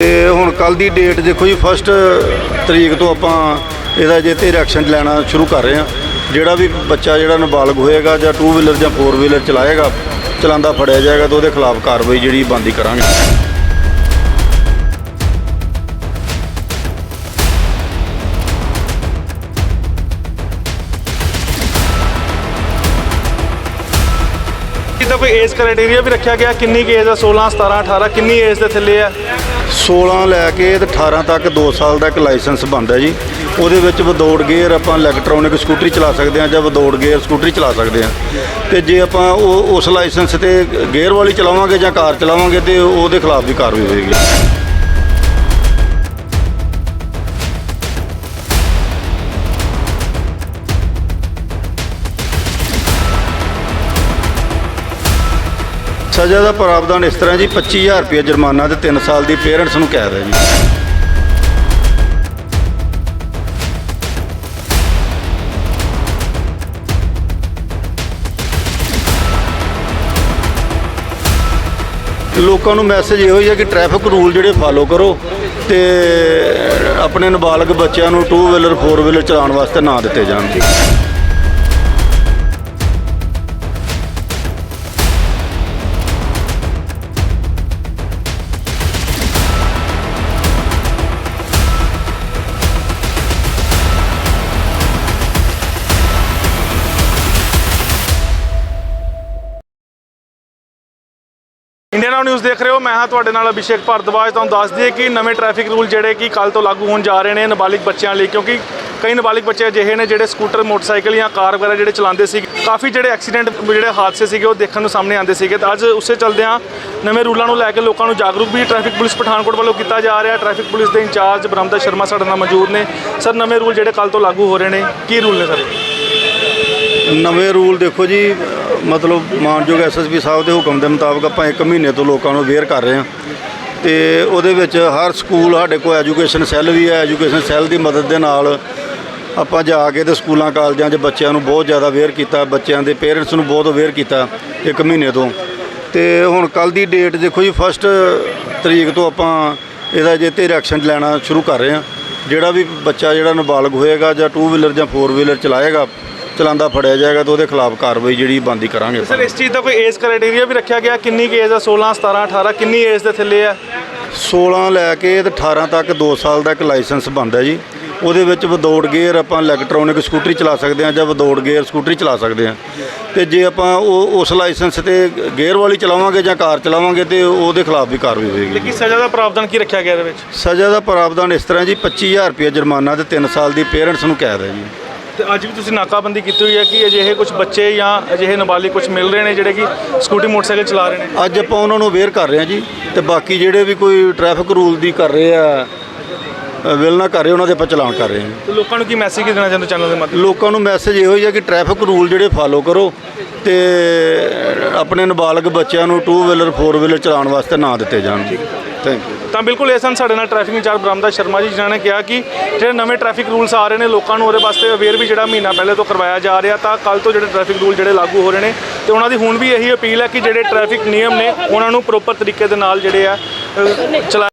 ਤੇ ਹੁਣ ਕੱਲ ਦੀ ਡੇਟ ਦੇਖੋ ਜੀ ਫਸਟ ਤਰੀਕ ਤੋਂ ਆਪਾਂ ਇਹਦਾ ਜੇ ਤੇ ਐਕਸ਼ਨ ਲੈਣਾ ਸ਼ੁਰੂ ਕਰ ਰਹੇ ਹਾਂ। ਜਿਹੜਾ ਵੀ ਬੱਚਾ ਜਿਹੜਾ ਨਾਬਾਲਗ ਹੋਏਗਾ ਜਾਂ 2 ਵੀਲਰ ਜਾਂ 4 ਵੀਲਰ ਚਲਾਏਗਾ, ਚਲਾਉਂਦਾ ਫੜਿਆ ਜਾਏਗਾ ਤਾਂ ਉਹਦੇ ਖਿਲਾਫ ਕਾਰਵਾਈ ਜਿਹੜੀ ਬੰਦੀ ਕਰਾਂਗੇ। ਇਹਦਾ ਕੋਈ ਏਜ ਕ੍ਰਾਈਟੇਰੀਆ ਵੀ ਰੱਖਿਆ ਗਿਆ? ਕਿੰਨੀ ਕੁ ਏਜ ਹੈ 16 17 18 ਕਿੰਨੀ ਏਜ ਦੇ ਥੱਲੇ ਹੈ 16 ਲੈ ਕੇ ਤੇ 18 ਤੱਕ 2 ਸਾਲ ਦਾ ਇੱਕ ਲਾਇਸੈਂਸ ਬਣਦਾ ਜੀ। ਉਹਦੇ ਵਿੱਚ ਵਿਦਆਊਟ ਗੇਅਰ ਆਪਾਂ ਇਲੈਕਟ੍ਰੋਨਿਕ ਸਕੂਟਰੀ ਚਲਾ ਸਕਦੇ ਹਾਂ ਜਾਂ ਵਿਦਆਊਟ ਗੇਅਰ ਸਕੂਟਰੀ ਚਲਾ ਸਕਦੇ ਹਾਂ ਤੇ ਜੇ ਆਪਾਂ ਉਹ, ਉਸ ਲਾਇਸੈਂਸ ਤੇ ਗੇਅਰ ਵਾਲੀ ਚਲਾਵਾਂਗੇ ਜਾਂ ਕਾਰ ਚਲਾਵਾਂਗੇ ਤੇ ਉਹਦੇ ਖਿਲਾਫ ਵੀ ਕਾਰਵਾਈ ਹੋਏਗੀ। ਸਜ਼ਾ ਦਾ ਪ੍ਰਾਵਧਾਨ ਇਸ ਤਰ੍ਹਾਂ ਜੀ 25000 ਰੁਪਏ ਜੁਰਮਾਨਾ ਤੇ 3 ਸਾਲ ਦੀ ਪੇਰੈਂਟਸ ਨੂੰ ਕੈਦ ਹੈ ਜੀ ਲੋਕਾਂ ਨੂੰ ਮੈਸੇਜ ਇਹੋ ਹੀ ਹੈ ਕਿ ਟ੍ਰੈਫਿਕ ਰੂਲ ਜਿਹੜੇ ਫਾਲੋ ਕਰੋ ਤੇ ਆਪਣੇ ਨਾਬਾਲਗ ਬੱਚਿਆਂ ਨੂੰ 2 ਵੀਲਰ 4 ਵੀਲਰ ਚਲਾਉਣ ਵਾਸਤੇ ਨਾ ਦਿੱਤੇ ਜਾਣ। ਇੰਡੀਆ ਇੰਡੀਅਨ ਨਾਊ ਨਿਊਜ਼ ਦੇਖ ਰਹੇ ਹੋ। ਮੈਂ ਹਾਂ ਤੁਹਾਡੇ ਨਾਲ ਅਭਿਸ਼ੇਕ ਭਾਰਦਵਾਜ। ਤੁਹਾਨੂੰ ਦੱਸ ਦਈਏ ਕਿ ਨਵੇਂ ਟ੍ਰੈਫਿਕ ਰੂਲ ਜਿਹੜੇ ਕਿ ਕੱਲ ਤੋਂ ਲਾਗੂ ਹੋਣ ਜਾ ਰਹੇ ਨੇ ਨਾਬਾਲਿਗ ਬੱਚਿਆਂ ਲਈ, ਕਿਉਂਕਿ ਕਈ ਨਾਬਾਲਿਗ ਬੱਚੇ ਅਜਿਹੇ ਨੇ ਜਿਹੜੇ ਸਕੂਟਰ, ਮੋਟਰਸਾਈਕਲ ਜਾਂ ਕਾਰ ਵਗੈਰਾ ਜਿਹੜੇ ਚਲਾਉਂਦੇ ਸੀ। ਕਾਫੀ ਜਿਹੜੇ ਐਕਸੀਡੈਂਟ ਜਿਹੜੇ ਹਾਦਸੇ ਸੀਗੇ ਉਹ ਦੇਖਣ ਨੂੰ ਸਾਹਮਣੇ ਆਉਂਦੇ ਸੀਗੇ। ਤਾਂ ਅੱਜ ਉਸੇ ਚੱਲਦਿਆਂ ਨਵੇਂ ਰੂਲਾਂ ਨੂੰ ਲੈ ਕੇ ਲੋਕਾਂ ਨੂੰ ਜਾਗਰੂਕ ਵੀ ਟ੍ਰੈਫਿਕ ਪੁਲਿਸ ਪਠਾਨਕੋਟ ਵੱਲੋਂ ਕੀਤਾ ਜਾ ਰਿਹਾ। ਟ੍ਰੈਫਿਕ ਪੁਲਿਸ ਦੇ ਇੰਚਾਰਜ ਬ੍ਰਹਮਦਾ ਸ਼ਰਮਾ ਸਾਡੇ ਨਾਲ ਮੌਜੂਦ ਨੇ। ਸਰ, ਨਵੇਂ ਰੂਲ ਜਿਹੜੇ ਕੱਲ ਤੋਂ ਲਾਗੂ ਹੋ ਰਹੇ ਨੇ, ਕੀ ਰੂਲ ਨੇ ਸਰ? ਨਵੇਂ ਰੂਲ ਦੇਖੋ ਜੀ ਮਤਲਬ ਮਾਨਯੋਗ ਐਸਐਸਪੀ ਸਾਹਿਬ ਦੇ ਹੁਕਮ ਦੇ ਮੁਤਾਬਕ ਆਪਾਂ 1 ਮਹੀਨੇ ਤੋਂ ਲੋਕਾਂ ਨੂੰ ਅਵੇਅਰ ਕਰ ਰਹੇ ਹਾਂ। ਤੇ ਉਹਦੇ ਵਿੱਚ ਹਰ ਸਕੂਲ ਸਾਡੇ ਕੋਲ ਐਜੂਕੇਸ਼ਨ ਸੈੱਲ ਵੀ ਹੈ, ਐਜੂਕੇਸ਼ਨ ਸੈੱਲ ਦੀ ਮਦਦ ਦੇ ਨਾਲ ਆਪਾਂ ਜਾ ਕੇ ਤੇ ਸਕੂਲਾਂ, ਕਾਲਜਾਂ 'ਚ ਬੱਚਿਆਂ ਨੂੰ ਬਹੁਤ ਜ਼ਿਆਦਾ ਅਵੇਅਰ ਕੀਤਾ, ਬੱਚਿਆਂ ਦੇ ਪੇਰੈਂਟਸ ਨੂੰ ਬਹੁਤ ਅਵੇਅਰ ਕੀਤਾ 1 ਮਹੀਨੇ ਤੋਂ। ਤੇ ਹੁਣ ਕੱਲ ਦੀ ਡੇਟ ਦੇਖੋ ਜੀ ਫਸਟ ਤਰੀਕ ਤੋਂ ਆਪਾਂ ਇਹਦਾ ਜੇ ਤੇ ਐਕਸ਼ਨ ਲੈਣਾ ਸ਼ੁਰੂ ਕਰ ਰਹੇ ਹਾਂ। ਜਿਹੜਾ ਵੀ ਬੱਚਾ ਜਿਹੜਾ ਨਾਬਾਲਗ ਹੋਏਗਾ ਜਾਂ 2 ਵੀਲਰ ਜਾਂ 4 ਵੀਲਰ ਚਲਾਏਗਾ ਚਲਾਉਂਦਾ ਫੜਿਆ ਜਾਏਗਾ ਤਾਂ ਉਹਦੇ ਖਿਲਾਫ ਕਾਰਵਾਈ ਜਿਹੜੀ ਬੰਦੀ ਕਰਾਂਗੇ ਸਰ ਇਸ ਚੀਜ਼ ਦਾ ਕੋਈ ਏਜ ਕ੍ਰਾਈਟੇਰੀਆ ਵੀ ਰੱਖਿਆ ਗਿਆ? ਕਿੰਨੀ ਏਜ ਹੈ 16 17 18 ਕਿੰਨੀ ਏਜ ਦੇ ਥੱਲੇ ਹੈ 16 ਲੈ ਕੇ ਤੇ 18 ਤੱਕ 2 ਸਾਲ ਦਾ ਇੱਕ ਲਾਇਸੈਂਸ ਬਣਦਾ ਜੀ। ਉਹਦੇ ਵਿੱਚ ਵਿਦਆਊਟ ਗੇਅਰ ਆਪਾਂ ਇਲੈਕਟ੍ਰੋਨਿਕ ਸਕੂਟਰੀ ਚਲਾ ਸਕਦੇ ਹਾਂ ਜਾਂ ਵਿਦਆਊਟ ਗੇਅਰ ਸਕੂਟਰੀ ਚਲਾ ਸਕਦੇ ਹਾਂ। ਤੇ ਜੇ ਆਪਾਂ ਉਹ ਉਸ ਲਾਇਸੈਂਸ ਤੇ ਗੇਅਰ ਵਾਲੀ ਚਲਾਵਾਂਗੇ ਜਾਂ ਕਾਰ ਚਲਾਵਾਂਗੇ ਤੇ ਉਹਦੇ ਖਿਲਾਫ ਵੀ ਕਾਰਵਾਈ ਹੋਏਗੀ। ਕੀ ਸਜ਼ਾ ਦਾ ਪ੍ਰਾਵਧਾਨ ਕੀ ਰੱਖਿਆ ਗਿਆ ਇਹਦੇ ਵਿੱਚ? ਸਜ਼ਾ ਦਾ ਪ੍ਰਾਵਧਾਨ ਇਸ ਤਰ੍ਹਾਂ ਜੀ 25000 ਰੁਪਏ ਜੁਰਮਾਨਾ ਤੇ 3 ਸਾਲ ਦੀ ਪੇਰੈਂਟਸ ਨੂੰ ਕੈਦ ਹੈ ਜੀ। ਤੇ ਅੱਜ ਵੀ ਤੁਸੀਂ ਨਾਕਾਬੰਦੀ ਕੀਤੀ ਹੋਈ ਹੈ ਕਿ ਅਜਿਹੇ ਕੁਝ ਬੱਚੇ ਜਾਂ ਅਜਿਹੇ ਨਾਬਾਲਿਗ ਕੁਝ ਮਿਲ ਰਹੇ ਨੇ ਜਿਹੜੇ ਕਿ ਸਕੂਟੀ ਮੋਟਰਸਾਈਕਲ ਚਲਾ ਰਹੇ ਨੇ? ਅੱਜ ਆਪਾਂ ਉਹਨਾਂ ਨੂੰ ਅਵੇਅਰ ਕਰ ਰਹੇ ਹਾਂ ਜੀ ਤੇ ਬਾਕੀ ਜਿਹੜੇ ਵੀ ਕੋਈ ਟ੍ਰੈਫਿਕ ਰੂਲ ਦੀ ਕਰ ਰਹੇ ਆ ਵਿਲ ਨਾ ਕਰ ਰਹੇ ਉਹਨਾਂ ਦੇ ਆਪਾਂ ਚਲਾਨ ਕਰ ਰਹੇ ਹਾਂ। ਤੇ ਲੋਕਾਂ ਨੂੰ ਕੀ ਮੈਸੇਜ ਕੀ ਦੇਣਾ ਚਾਹੁੰਦੇ ਚੈਨਲ ਦੇ ਮਾਧਿਅਮ ਲੋਕਾਂ ਨੂੰ ਮੈਸੇਜ ਇਹੋ ਹੀ ਹੈ ਕਿ ਟ੍ਰੈਫਿਕ ਰੂਲ ਜਿਹੜੇ ਫਾਲੋ ਕਰੋ ਤੇ ਆਪਣੇ ਨਾਬਾਲਗ ਬੱਚਿਆਂ ਨੂੰ 2 ਵੀਲਰ 4 ਵੀਲਰ ਚਲਾਉਣ ਵਾਸਤੇ ਨਾ ਦਿੱਤੇ ਜਾਣ। ਥੈਂਕ ਯੂ ਤਾਂ ਬਿਲਕੁਲ ਇਹ ਸਨ ਸਾਡੇ ਨਾਲ ਟ੍ਰੈਫਿਕ ਇੰਚਾਰਜ ਬ੍ਰਹਮਦਾ ਸ਼ਰਮਾ ਜੀ, ਜਿਨ੍ਹਾਂ ਨੇ ਕਿਹਾ ਕਿ ਜਿਹੜੇ ਨਵੇਂ ਟ੍ਰੈਫਿਕ ਰੂਲਸ ਆ ਰਹੇ ਨੇ, ਲੋਕਾਂ ਨੂੰ ਉਹਦੇ ਵਾਸਤੇ ਅਵੇਅਰ ਵੀ ਜਿਹੜਾ ਮਹੀਨਾ ਪਹਿਲੇ ਤੋਂ ਕਰਵਾਇਆ ਜਾ ਰਿਹਾ, ਤਾਂ ਕੱਲ ਤੋਂ ਜਿਹੜੇ ਟ੍ਰੈਫਿਕ ਰੂਲ ਜਿਹੜੇ ਲਾਗੂ ਹੋ ਰਹੇ ਨੇ, ਤੇ ਉਹਨਾਂ ਦੀ ਹੁਣ ਵੀ ਇਹੀ ਅਪੀਲ ਹੈ ਕਿ ਜਿਹੜੇ ਟ੍ਰੈਫਿਕ ਨਿਯਮ ਨੇ, ਉਹਨਾਂ ਨੂੰ ਪ੍ਰੋਪਰ ਤਰੀਕੇ ਦੇ ਨਾਲ ਜਿਹੜੇ ਆ ਚਲਾ